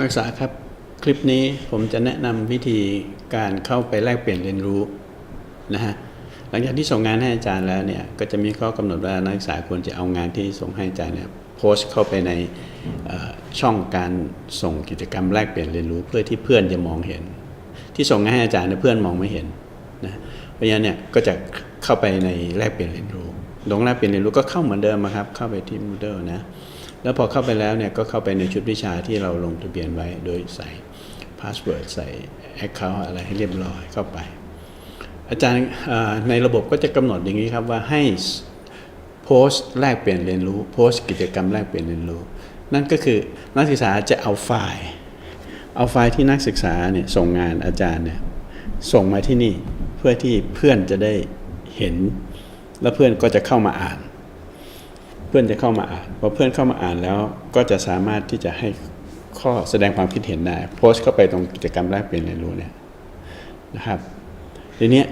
นักศึกษาครับคลิปนี้ผมจะแนะนำวิธีการเข้าไปแลกเปลี่ยนเรียนรู้นะฮะหลังจากที่ส่งงานให้อาจารย์แล้วเนี่ยก็จะมีข้อกำหนดว่านักศึกษาควรจะเอางานที่ส่งให้อาจารย์เนี่ยโพสต์เข้าไปในช่องการส่งกิจกรรมแลกเปลี่ยนเรียนรู้เพื่อที่เพื่อนจะมองเห็น ที่ส่งงานให้อาจารย์เนี่ยเพื่อนมองไม่เห็นนะเพราะฉะนั้นเนี่ยก็จะเข้าไปในแลกเปลี่ยนเรียนรู้ลงแลกเปลี่ยนเรียนรู้ก็เข้าเหมือนเดิมอะครับเข้าไปที่ Moodle นะ แล้วพอเข้าไปแล้วเนี่ยก็เข้าไปในชุดวิชาที่เราลงทะเบียนไว้โดยใส่พาสเวิร์ดใส่ Account อะไรให้เรียบร้อยเข้าไป อาจารย์ในระบบก็จะกำหนดอย่างนี้ครับว่าให้โพสต์แลกเปลี่ยนเรียนรู้โพสต์กิจกรรมแลกเปลี่ยนเรียนรู้ นั่นก็คือนักศึกษาจะเอาไฟล์ เอาไฟล์ที่นักศึกษาเนี่ยส่งงานอาจารย์เนี่ยส่งมาที่นี่เพื่อที่เพื่อนจะได้เห็น แล้วเพื่อนก็จะเข้ามาอ่าน เพื่อนจะเข้ามาอ่านพอเพื่อนเข้ามาอ่านแล้วก็จะสามารถที่จะให้ข้อแสดงความคิดเห็นได้โพสต์เข้าไปตรงกิจกรรมแลกเปลี่ยนเรียนรู้เนี่ยนะครับทีนี้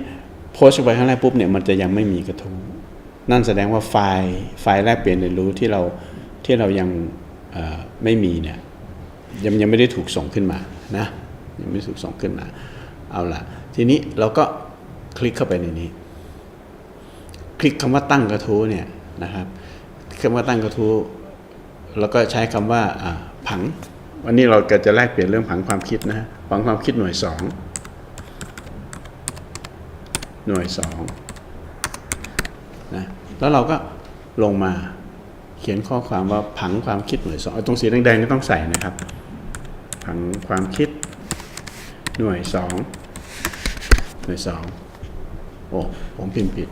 โพสต์ไปข้งแรกปุ๊บเนี่ยมันจะยังไม่มีกระทู้นั่นแสดงว่าไฟล์ไฟล์แลกเปลี่ยนเรียนรู้ที่เราที่เรายังไม่มีเนี่ยยังยังไม่ได้ถูกส่งขึ้นมานะยังไม่ถูกส่งขึ้นมาเอาละทีนี้เราก็คลิกเข้าไปในนี้ คลิกคำว่าตั้งกระทู้เนี่ยนะครับ คำว่าตั้งกระทู้แล้วก็ใช้คำว่าอ่าผัง วันนี้เราก็จะแลกเปลี่ยนเรื่องผังความคิดนะผังความคิดหน่วยสองหน่วยสองนะแล้วเราก็ลงมาเขียนข้อความว่าผังความคิดหน่วยสองตรงสีแดงๆนี่ต้องใส่นะครับ ผังความคิดหน่วยสองหน่วยสองโอ้ผมพิมพ์ผิด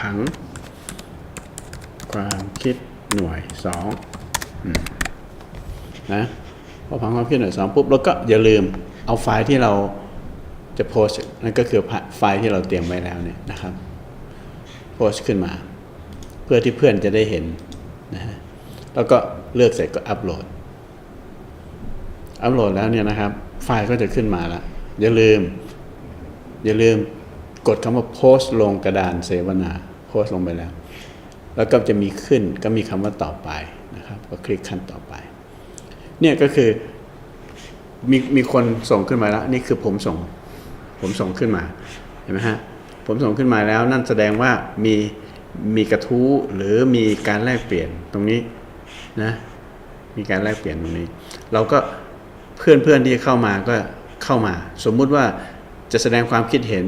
ผัง ความคิดหน่วยสองนะพอผังความคิดหน่วยสองปุ๊บแล้วก็อย่าลืมเอาไฟล์ที่เราจะโพสต์นั่นก็คือไฟล์ที่เราเตรียมไว้แล้วเนี่ยนะครับโพสต์ขึ้นมา เพื่อที่เพื่อนจะได้เห็นนะฮะแล้วก็เลือกเสร็จก็อัปโหลด อัปโหลดแล้วเนี่ยนะครับ ไฟล์ก็จะขึ้นมาแล้ว อย่าลืม อย่าลืมกดคำว่าโพสต์ลงกระดานเสวนา พสต์ลงไปแล้ว แล้วก็จะมีขึ้นก็มีคำว่าต่อไปนะครับ ก็คลิกขั้นต่อไป เนี่ยก็คือมีมีคนส่งขึ้นมาแล้ว นี่คือผมส่ง ผมส่งขึ้นมาเห็นไหมฮะผมส่งขึ้นมาแล้วนั่นแสดงว่ามีมีกระทู้หรือมีการแลกเปลี่ยนตรงนี้นะมีการแลกเปลี่ยนตรงนี้ เราก็เพื่อนเพื่อนที่เข้ามาก็เข้ามา สมมุติว่าจะแสดงความคิดเห็น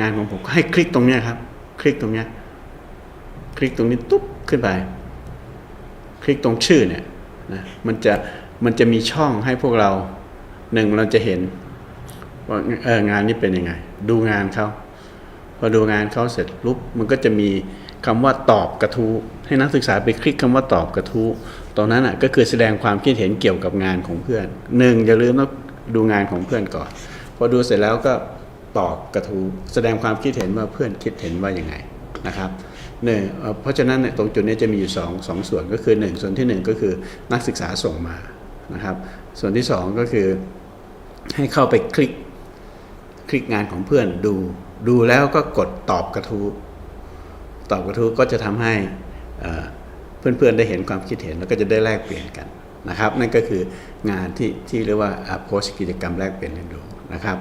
งานของผมก็ให้คลิกตรงเนี้ยครับ คลิกตรงเนี้ย คลิกตรงนี้ตุ๊บขึ้นไป คลิกตรงชื่อเนี่ยนะมันจะมันจะมีช่องให้พวกเราหนึ่งเราจะเห็นว่าเอองานนี้เป็นยังไง ดูงานเขาพอดูงานเขาเสร็จปุ๊บมันก็จะมีคำว่าตอบกระทู้ให้นักศึกษาไปคลิกคำว่าตอบกระทู้ตรงนั้นอะก็คือแสดงความคิดเห็นเกี่ยวกับงานของเพื่อนหนึ่งอย่าลืมต้องดูงานของเพื่อนก่อนพอดูเสร็จแล้วก็ตอบกระทู้แสดงความคิดเห็นว่าเพื่อนคิดเห็นว่าอย่างไงนะครับ หนึ่งเพราะฉะนั้นเนี่ยตรงจุดนี้จะมีอยู่สองสองส่วนก็คือหนึ่งส่วนที่หนึ่งก็คือนักศึกษาส่งมานะครับ ส่วนที่สองก็คือให้เข้าไปคลิกคลิกงานของเพื่อนดู ดูแล้วก็กดตอบกระทู้ตอบกระทู้ก็จะทำให้เอ่อเพื่อนๆได้เห็นความคิดเห็นแล้วก็จะได้แลกเปลี่ยนกันนะครับ นั่นก็คืองานที่ที่เรียกว่าโพสกิจกรรมแลกเปลี่ยนเรียนรู้นะครับ